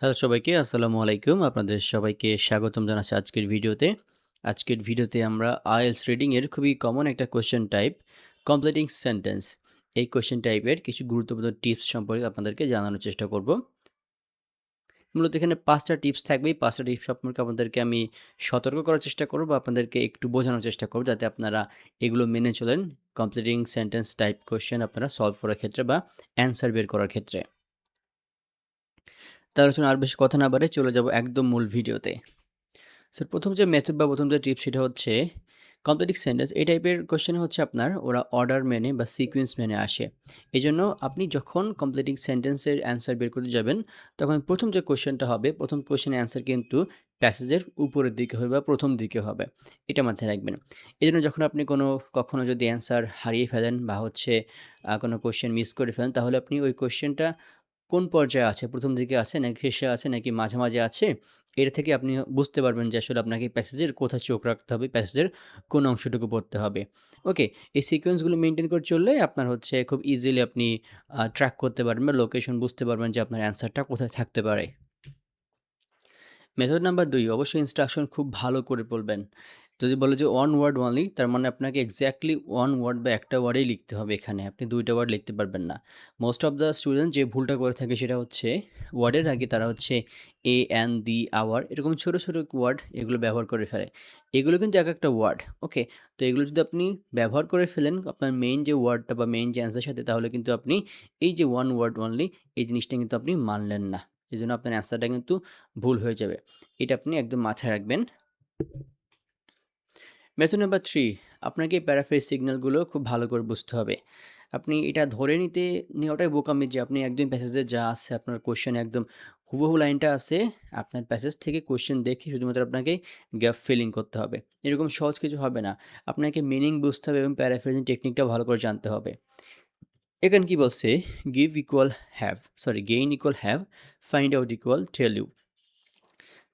Hello সবাইকে, আসসালামু আলাইকুম। আপনাদের সবাইকে স্বাগতম জানাচ্ছি আজকের ভিডিওতে। আজকের ভিডিওতে আমরা আইএলস রিডিং এর খুবই কমন একটা কোয়েশ্চেন টাইপ কমপ্লিটিং সেন্টেন্স এই কোয়েশ্চেন টাইপের কিছু গুরুত্বপূর্ণ টিপস সম্পর্কে আপনাদেরকে জানানোর চেষ্টা করব। মূলত এখানে পাঁচটা টিপস থাকবে। এই পাঁচটা টিপস সম্পর্কে আপনাদেরকে আমি সতর্ক করার চেষ্টা করব বা আপনাদেরকে একটু বোঝানোর চেষ্টা করব, যাতে আপনারা এগুলো মেনে চলেন। কমপ্লিটিং সেন্টেন্স টাইপ কোশ্চেন আপনারা সলভ করার ক্ষেত্রে বা অ্যান্সার বের করার ক্ষেত্রে। তাহলে চলুন আর বেশি কথা না বাড়ে চলে যাব একদম মূল ভিডিওতে। স্যার প্রথম যে মেথড বা প্রথম যে টিপ সেটা হচ্ছে কমপ্লিটিং সেন্টেন্স এই টাইপের কোশ্চেন হচ্ছে আপনার ওরা অর্ডার মেনে বা সিকোয়েন্স মেনে আসে। এই জন্য আপনি যখন কমপ্লিটিং সেন্টেন্সের অ্যান্সার বের করতে যাবেন, তখন প্রথম যে কোশ্চেনটা হবে, প্রথম কোশ্চেনের অ্যান্সার কিন্তু প্যাসেজের উপরের দিকে হবে বা প্রথম দিকে হবে, এটা মাথায় রাখবেন। এই জন্য যখন আপনি কোনো কখনও যদি অ্যান্সার হারিয়ে ফেলেন বা হচ্ছে কোনো কোয়েশ্চেন মিস করে ফেলেন, তাহলে আপনি ওই কোশ্চেনটা কোন পর্যায়ে আছে? প্রথম দিকে আছে নাকি শেষে আছে নাকি মাঝামাঝি আছে? এর থেকে আপনি বুঝতে পারবেন যে আসলে আপনাকে প্যাসেজের কোথায় চোখ রাখতে হবে প্যাসেজের কোন অংশটুকু পড়তে হবে। ওকে এই সিকোয়েন্সগুলো মেনটেন করে চললে আপনার হচ্ছে খুব ইজিলি আপনি ট্র্যাক করতে পারবেন বা লোকেশন বুঝতে পারবেন যে আপনার অ্যান্সারটা কোথায় থাকতে পারে। মেথড নাম্বার দুই, অবশ্যই ইনস্ট্রাকশন খুব ভালো করে বলবেন যদি বলে যে ওয়ান ওয়ার্ড অনলি তার মানে আপনাকে এক্স্যাক্টলি ওয়ান ওয়ার্ড বা একটা ওয়ার্ডেই লিখতে হবে এখানে। আপনি দুইটা ওয়ার্ড লিখতে পারবেন না। মোস্ট অফ দ্য স্টুডেন্ট যে ভুলটা করে থাকে সেটা হচ্ছে ওয়ার্ডের আগে তারা হচ্ছে এ অ্যান দি আওয়ার এরকম ছোটো ছোটো ওয়ার্ড এগুলো ব্যবহার করে ফেলে। এগুলো কিন্তু এক একটা ওয়ার্ড ওকে তো এগুলো যদি আপনি ব্যবহার করে ফেলেন, আপনার মেইন যে ওয়ার্ডটা বা মেইন যে অ্যান্সার সাথে, তাহলে কিন্তু আপনি এই যে ওয়ান ওয়ার্ড অনলি এই জিনিসটা কিন্তু আপনি মানলেন না। এই জন্য আপনার অ্যান্সারটা কিন্তু ভুল হয়ে যাবে। এটা আপনি একদম মাথায় রাখবেন। মেথড নাম্বার থ্রি আপনাকে প্যারাফ্রেজ সিগন্যালগুলো খুব ভালো করে বুঝতে হবে। আপনি এটা ধরে নিতে নেওয়াটাই বোকামি যে আপনি একদম প্যাসেজে যা আছে, আপনার কোশ্চেন একদম হুবহু লাইনটা আছে, আপনার প্যাসেজ থেকে কোশ্চেন দেখে শুধুমাত্র আপনাকে গ্যাপ ফিলিং করতে হবে। এরকম সহজ কিছু হবে না। আপনাকে মিনিং বুঝতে হবে এবং প্যারাফ্রেজিং টেকনিকটা ভালো করে জানতে হবে। এখানে কি বলছে? Give equal have sorry gain equal have find out equal tell you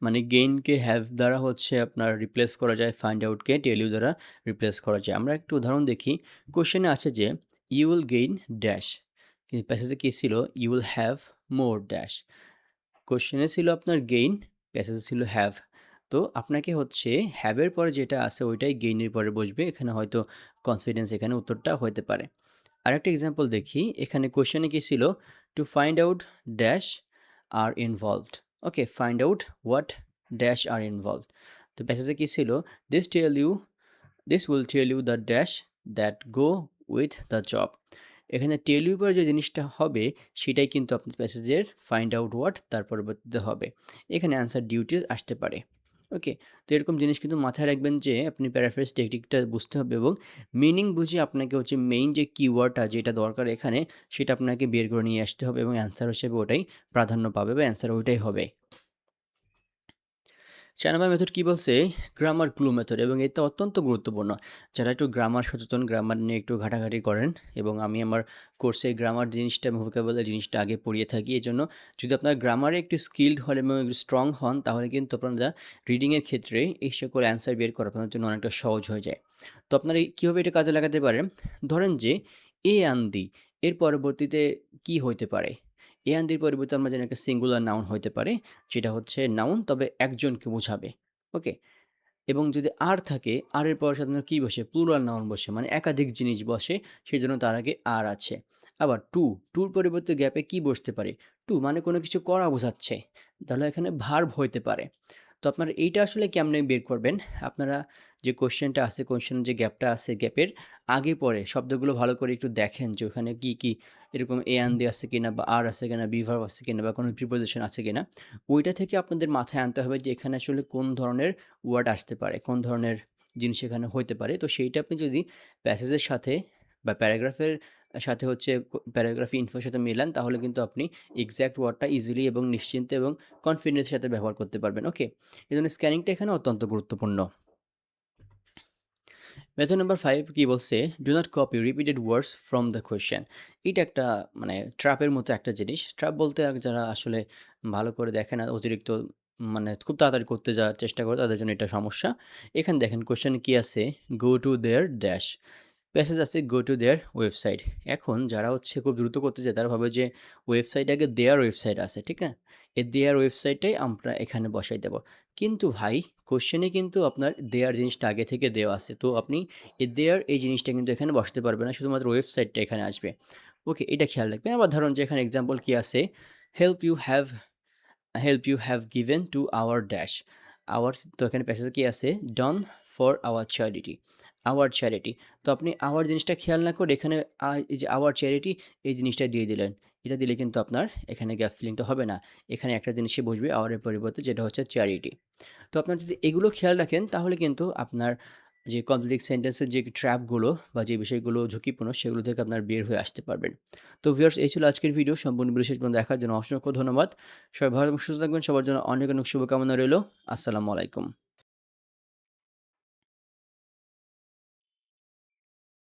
মানে গেইনকে হ্যাভ দ্বারা হচ্ছে আপনার রিপ্লেস করা যায় ফাইন্ড আউটকে টেলিউ দ্বারা রিপ্লেস করা যায়। আমরা একটু উদাহরণ দেখি। কোশ্চেনে আছে যে ইউ উইল গেইন ড্যাশ প্যাসেজে কী ছিল? You will have more dash কোশ্চেনে ছিল আপনার গেইন প্যাসেজে ছিল হ্যাভ তো আপনাকে হচ্ছে হ্যাভের পরে যেটা আছে ওইটাই গেইনের পরে বসবে। এখানে হয়তো কনফিডেন্স এখানে উত্তরটা হতে পারে। আরেকটা এক্সাম্পল দেখি। এখানে কোশ্চেনে কী ছিল? To find out dash are involved okay find out what dash are involve তো প্যাসেজে কী ছিল this tell you this will tell you the dash that go with the job এখানে টেল পর যে জিনিসটা হবে, সেটাই কিন্তু আপনার প্যাসেজের ফাইন্ড আউট হোয়াট তার পরবর্তীতে হবে। এখানে অ্যান্সার ডিউটিস আসতে পারে। ওকে, তো এরকম জিনিস কিন্তু মাথায় রাখবেন যে, আপনি প্যারাফ্রেজ টেকনিকটা বুঝতে হবে এবং মিনিং বুঝে আপনাকে হচ্ছে মেইন যে কিওয়ার্ডটা যেটা দরকার এখানে, সেটা আপনাকে বের করে নিয়ে আসতে হবে এবং অ্যান্সার হিসেবে ওটাই প্রাধান্য পাবে বা অ্যান্সার ওইটাই হবে। চার মেথড কী বলছে? গ্রামার ক্লু মেথড এবং এটা অত্যন্ত গুরুত্বপূর্ণ। যারা একটু গ্রামার সচেতন গ্রামার নিয়ে একটু ঘাটাঘাটি করেন এবং আমি আমার কোর্সে গ্রামার জিনিসটা ভোকাবুলারি জিনিসটা আগে পড়িয়ে থাকি, এই জন্য যদি আপনার গ্রামারে একটু স্কিল্ড হন এবং একটু স্ট্রং হন, তাহলে কিন্তু আপনারা রিডিংয়ের ক্ষেত্রে এই সকল অ্যান্সার বের করা আপনার জন্য অনেকটা সহজ হয়ে যায়। তো আপনারা কীভাবে এটা কাজে লাগাতে পারেন ধরেন যে এ আন্দি এর পরবর্তীতে কি হইতে পারে? এ আন্দির পরিবর্তে আমরা যেন একটা সিঙ্গুলার নাউন হইতে পারে, যেটা হচ্ছে নাউন তবে একজনকে বোঝাবে ওকে এবং যদি আর থাকে আর এর পর সাধারণত কী বসে? প্লুরাল নাউন বসে মানে একাধিক জিনিস বসে সেই জন্য তার আগে আর আছে। আবার টু টুর পরিবর্তে গ্যাপে কি বসতে পারে? টু মানে কোনো কিছু করা বোঝাচ্ছে, তাহলে এখানে ভার্ব হইতে পারে। তো আপনারা এইটা আসলে কেমনে বের করবেন? আপনারা যে কোশ্চেনটা আছে কোশ্চেন যে গ্যাপটা আছে গ্যাপের আগে পরে শব্দগুলো ভালো করে একটু দেখেন যে ওখানে কী কী এরকম এ আন দিয়ে আছে কিনা বা আর আছে কিনা বিভার আছে কিনা বা কোনো প্রিপোজিশন আছে কিনা ওইটা থেকে আপনাদের মাথায় আনতে হবে যে এখানে আসলে কোন ধরনের ওয়ার্ড আসতে পারে কোন ধরনের জিনিস এখানে হইতে পারে। তো সেইটা আপনি যদি প্যাসেজের সাথে বা প্যারাগ্রাফের সাথে হচ্ছে প্যারাগ্রাফি ইনফোর সাথে মেলান, তাহলে কিন্তু আপনি এক্স্যাক্ট ওয়ার্ডটা ইজিলি এবং নিশ্চিন্তে এবং কনফিডেন্সের সাথে ব্যবহার করতে পারবেন। ওকে এই জন্য স্ক্যানিংটা এখানে অত্যন্ত গুরুত্বপূর্ণ। মেথড নাম্বার ফাইভ কী বলছে? Do not copy repeated words from the question এটা একটা মানে ট্র্যাপের মতো একটা জিনিস। ট্র্যাপ বলতে যারা আসলে ভালো করে দেখে না, অতিরিক্ত মানে খুব তাড়াতাড়ি করতে যাওয়ার চেষ্টা করে, তাদের জন্য এটা সমস্যা। এখানে দেখেন কোয়েশ্চেন কী আছে? Go to their dash passage আছে গো টু দেয়ার ওয়েবসাইট এখন যারা হচ্ছে খুব দ্রুত করতে চায়, তারা ভাবে যে ওয়েবসাইট আগে দেয়ার ওয়েবসাইট আছে, ঠিক না? এই দেয়ার ওয়েবসাইটটাই আমরা এখানে বসাই দেব। কিন্তু ভাই কোশ্চেনে কিন্তু আপনার দেয়ার জিনিসটা আগে থেকে দেওয়া আছে। তো আপনি এই দেয়ার এই জিনিসটা কিন্তু এখানে বসাতে পারবেন না, শুধুমাত্র ওয়েবসাইটটা এখানে আসবে। ওকে এটা খেয়াল রাখবেন। আবার ধরুন যে এখানে এক্সাম্পল কী আছে? Help you have help you have given to our dash our তো এখানে প্যাসেজ কী আছে? Done for our charity our charity তো আপনি আওয়ার জিনিসটা খেয়াল না করে এখানে এই যে আওয়ার চ্যারিটি এই জিনিসটা দিয়ে দিলেন। এটা দিলে কিন্তু আপনার এখানে গ্যাপ ফিলিংটা হবে না। এখানে একটা জিনিসই বসবে আওয়ারের পরিবর্তে যেটা হচ্ছে চ্যারিটি তো আপনার যদি এগুলো খেয়াল রাখেন, তাহলে কিন্তু আপনার যে কমপ্লিট সেন্টেন্সের যে ট্র্যাপগুলো বা যে বিষয়গুলো ঝুঁকিপূর্ণ, সেগুলো থেকে আপনার বের হয়ে আসতে পারবেন। তো ভিউয়ার্স এই ছিল আজকের ভিডিও সম্পূর্ণ বিশেষ শেষ পর্যন্ত দেখার জন্য অসংখ্য ধন্যবাদ। সবাই ভালো সুস্থ থাকবেন। সবার জন্য অনেক অনেক শুভকামনা রইল। আসসালামু আলাইকুম।